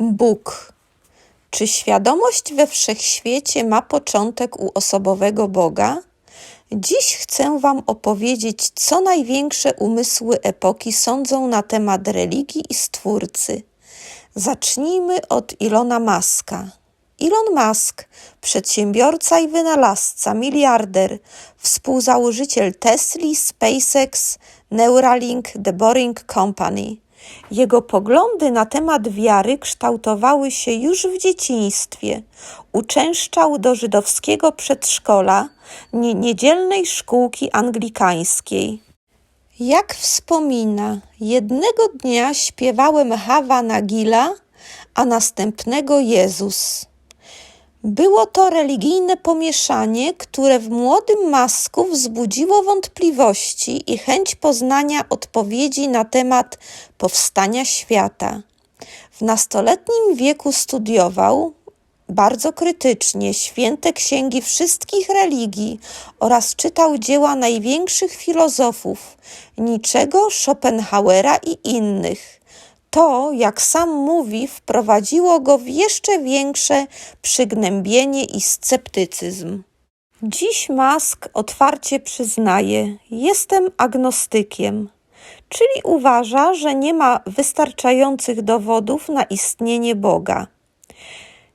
Bóg. Czy świadomość we wszechświecie ma początek u osobowego Boga? Dziś chcę Wam opowiedzieć, co największe umysły epoki sądzą na temat religii i Stwórcy. Zacznijmy od Ilona Maska. Elon Musk, przedsiębiorca i wynalazca, miliarder, współzałożyciel Tesla, SpaceX, Neuralink, The Boring Company. Jego poglądy na temat wiary kształtowały się już w dzieciństwie. Uczęszczał do żydowskiego przedszkola, nie niedzielnej szkółki anglikańskiej. Jak wspomina, jednego dnia śpiewałem Hawa Nagila, a następnego Jezus. Było to religijne pomieszanie, które w młodym masku wzbudziło wątpliwości i chęć poznania odpowiedzi na temat powstania świata. W nastoletnim wieku studiował bardzo krytycznie święte księgi wszystkich religii oraz czytał dzieła największych filozofów Niczego, Schopenhauera i innych. To, jak sam mówi, wprowadziło go w jeszcze większe przygnębienie i sceptycyzm. Dziś Musk otwarcie przyznaje: Jestem agnostykiem, czyli uważa, że nie ma wystarczających dowodów na istnienie Boga.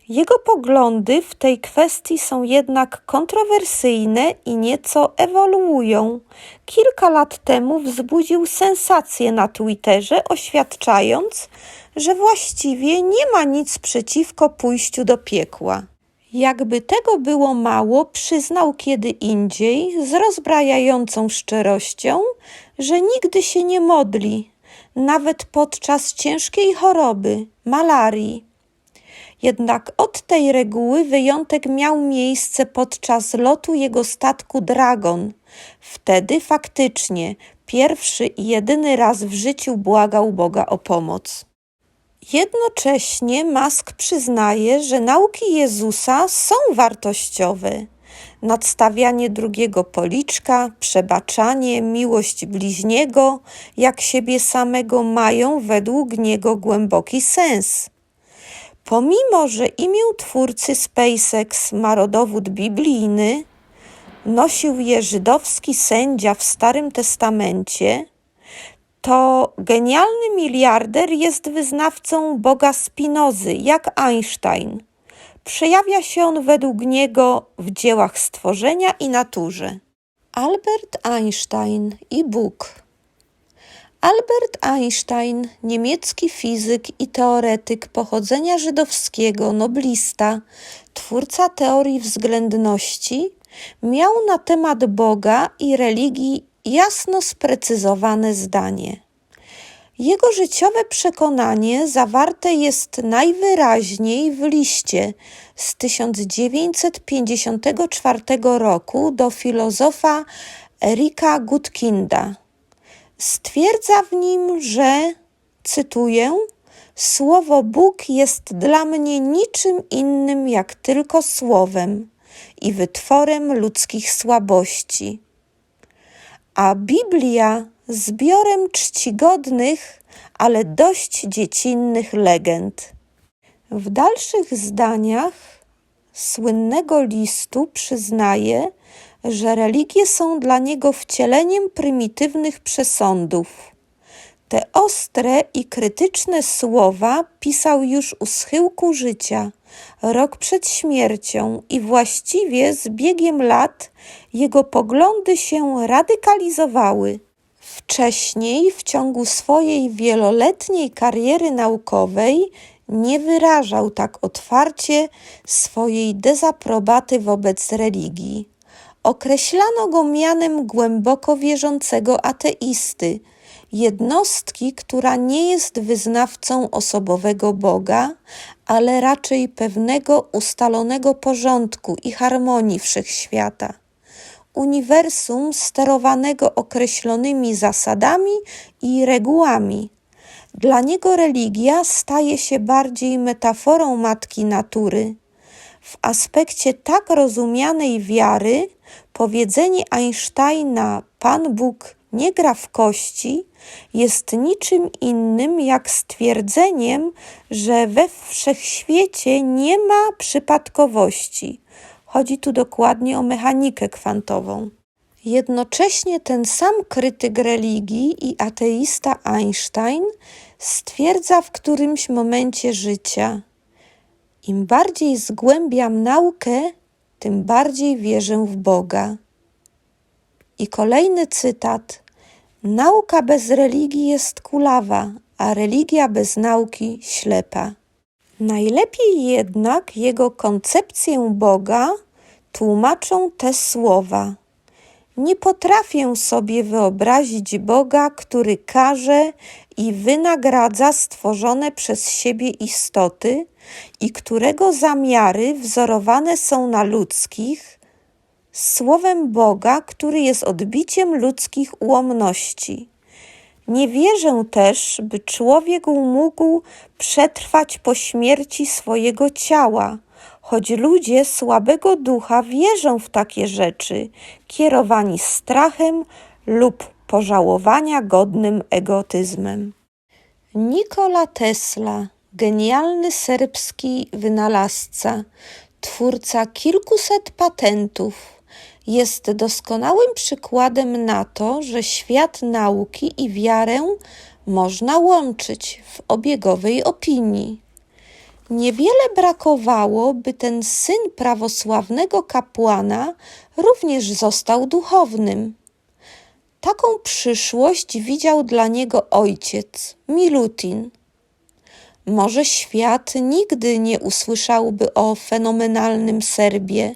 Jego poglądy w tej kwestii są jednak kontrowersyjne i nieco ewoluują. Kilka lat temu wzbudził sensację na Twitterze, oświadczając, że właściwie nie ma nic przeciwko pójściu do piekła. Jakby tego było mało, przyznał kiedy indziej z rozbrajającą szczerością, że nigdy się nie modli, nawet podczas ciężkiej choroby, malarii. Jednak od tej reguły wyjątek miał miejsce podczas lotu jego statku Dragon. Wtedy faktycznie pierwszy i jedyny raz w życiu błagał Boga o pomoc. Jednocześnie Musk przyznaje, że nauki Jezusa są wartościowe. Nadstawianie drugiego policzka, przebaczanie, miłość bliźniego, jak siebie samego mają według niego głęboki sens. Pomimo, że imię twórcy SpaceX ma rodowód biblijny, nosił je żydowski sędzia w Starym Testamencie, to genialny miliarder jest wyznawcą Boga Spinozy, jak Einstein. Przejawia się on według niego w dziełach stworzenia i naturze. Albert Einstein i Bóg Albert Einstein, niemiecki fizyk i teoretyk pochodzenia żydowskiego, noblista, twórca teorii względności, miał na temat Boga i religii jasno sprecyzowane zdanie. Jego życiowe przekonanie zawarte jest najwyraźniej w liście z 1954 roku do filozofa Erika Gutkinda Stwierdza w nim, że, cytuję, Słowo Bóg jest dla mnie niczym innym jak tylko słowem i wytworem ludzkich słabości. A Biblia zbiorem czcigodnych, ale dość dziecinnych legend. W dalszych zdaniach słynnego listu przyznaje, że religie są dla niego wcieleniem prymitywnych przesądów. Te ostre i krytyczne słowa pisał już u schyłku życia, rok przed śmiercią, i właściwie z biegiem lat jego poglądy się radykalizowały. Wcześniej, w ciągu swojej wieloletniej kariery naukowej, nie wyrażał tak otwarcie swojej dezaprobaty wobec religii. Określano go mianem głęboko wierzącego ateisty, jednostki, która nie jest wyznawcą osobowego Boga, ale raczej pewnego ustalonego porządku i harmonii wszechświata. Uniwersum sterowanego określonymi zasadami i regułami. Dla niego religia staje się bardziej metaforą matki natury. W aspekcie tak rozumianej wiary Powiedzenie Einsteina Pan Bóg nie gra w kości, jest niczym innym jak stwierdzeniem, że we wszechświecie nie ma przypadkowości. Chodzi tu dokładnie o mechanikę kwantową. Jednocześnie ten sam krytyk religii i ateista Einstein stwierdza w którymś momencie życia: Im bardziej zgłębiam naukę, tym bardziej wierzę w Boga. I kolejny cytat: Nauka bez religii jest kulawa, a religia bez nauki ślepa. Najlepiej jednak jego koncepcję Boga tłumaczą te słowa. Nie potrafię sobie wyobrazić Boga, który karze i wynagradza stworzone przez siebie istoty i którego zamiary wzorowane są na ludzkich, słowem Boga, który jest odbiciem ludzkich ułomności. Nie wierzę też, by człowiek mógł przetrwać po śmierci swojego ciała, choć ludzie słabego ducha wierzą w takie rzeczy, kierowani strachem lub pożałowania godnym egotyzmem. Nikola Tesla, genialny serbski wynalazca, twórca kilkuset patentów, jest doskonałym przykładem na to, że świat nauki i wiarę można łączyć w obiegowej opinii. Niewiele brakowało, by ten syn prawosławnego kapłana również został duchownym. Taką przyszłość widział dla niego ojciec, Milutin. Może świat nigdy nie usłyszałby o fenomenalnym Serbie,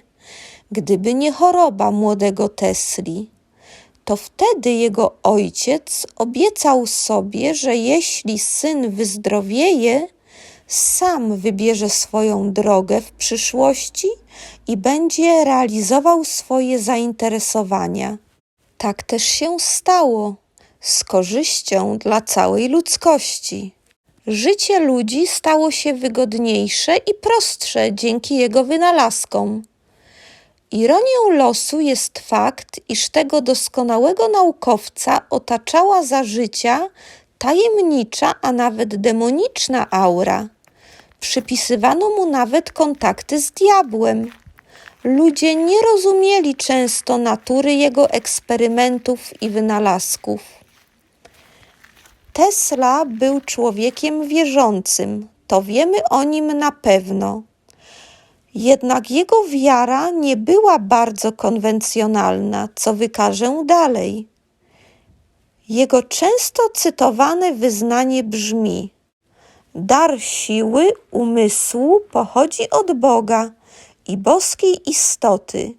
gdyby nie choroba młodego Tesli. To wtedy jego ojciec obiecał sobie, że jeśli syn wyzdrowieje, sam wybierze swoją drogę w przyszłości i będzie realizował swoje zainteresowania. Tak też się stało, z korzyścią dla całej ludzkości. Życie ludzi stało się wygodniejsze i prostsze dzięki jego wynalazkom. Ironią losu jest fakt, iż tego doskonałego naukowca otaczała za życia tajemnicza, a nawet demoniczna aura. Przypisywano mu nawet kontakty z diabłem. Ludzie nie rozumieli często natury jego eksperymentów i wynalazków. Tesla był człowiekiem wierzącym, to wiemy o nim na pewno. Jednak jego wiara nie była bardzo konwencjonalna, co wykażę dalej. Jego często cytowane wyznanie brzmi: Dar siły umysłu pochodzi od Boga i boskiej istoty.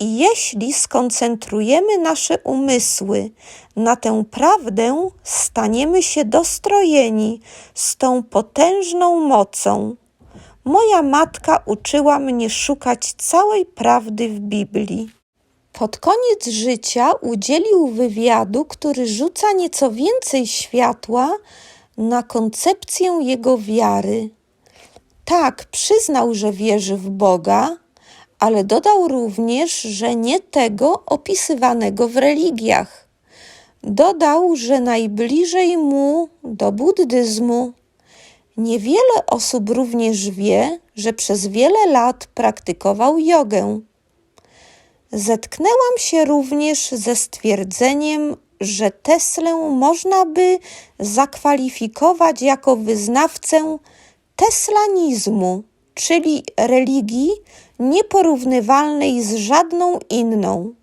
I jeśli skoncentrujemy nasze umysły na tę prawdę, staniemy się dostrojeni z tą potężną mocą. Moja matka uczyła mnie szukać całej prawdy w Biblii. Pod koniec życia udzielił wywiadu, który rzuca nieco więcej światła na koncepcję jego wiary. Tak, przyznał, że wierzy w Boga, ale dodał również, że nie tego opisywanego w religiach. Dodał, że najbliżej mu do buddyzmu. Niewiele osób również wie, że przez wiele lat praktykował jogę. Zetknęłam się również ze stwierdzeniem, że Teslę można by zakwalifikować jako wyznawcę teslanizmu, czyli religii nieporównywalnej z żadną inną.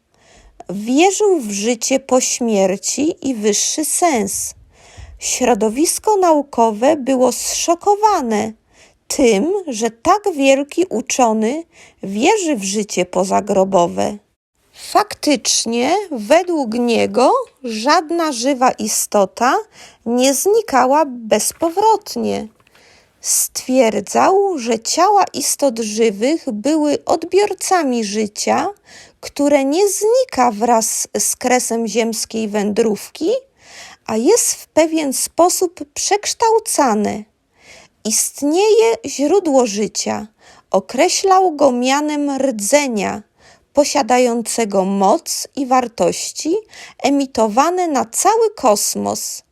Wierzył w życie po śmierci i wyższy sens. Środowisko naukowe było zszokowane tym, że tak wielki uczony wierzy w życie pozagrobowe. Faktycznie, według niego, żadna żywa istota nie znikała bezpowrotnie. Stwierdzał, że ciała istot żywych były odbiorcami życia, które nie znika wraz z kresem ziemskiej wędrówki, a jest w pewien sposób przekształcane. Istnieje źródło życia, określał go mianem rdzenia, posiadającego moc i wartości emitowane na cały kosmos.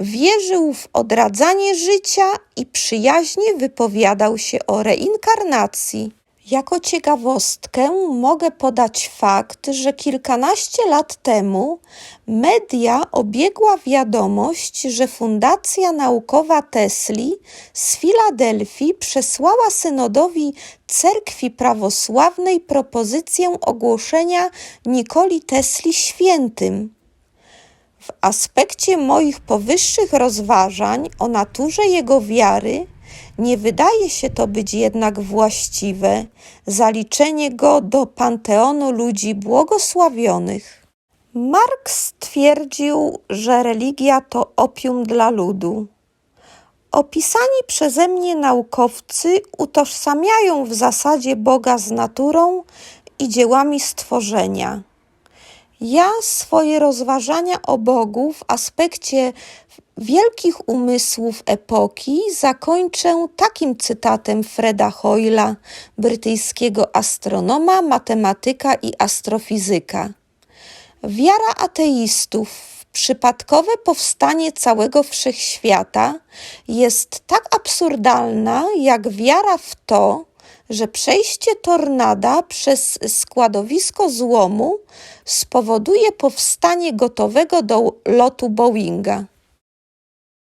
Wierzył w odradzanie życia i przyjaźnie wypowiadał się o reinkarnacji. Jako ciekawostkę mogę podać fakt, że kilkanaście lat temu media obiegła wiadomość, że Fundacja Naukowa Tesli z Filadelfii przesłała synodowi Cerkwi Prawosławnej propozycję ogłoszenia Nikoli Tesli świętym. W aspekcie moich powyższych rozważań o naturze jego wiary nie wydaje się to być jednak właściwe zaliczenie go do panteonu ludzi błogosławionych. Marx stwierdził, że religia to opium dla ludu. Opisani przeze mnie naukowcy utożsamiają w zasadzie Boga z naturą i dziełami stworzenia. Ja swoje rozważania o Bogu w aspekcie wielkich umysłów epoki zakończę takim cytatem Freda Hoyla, brytyjskiego astronoma, matematyka i astrofizyka. Wiara ateistów w przypadkowe powstanie całego wszechświata jest tak absurdalna, jak wiara w to, że przejście tornada przez składowisko złomu spowoduje powstanie gotowego do lotu Boeinga.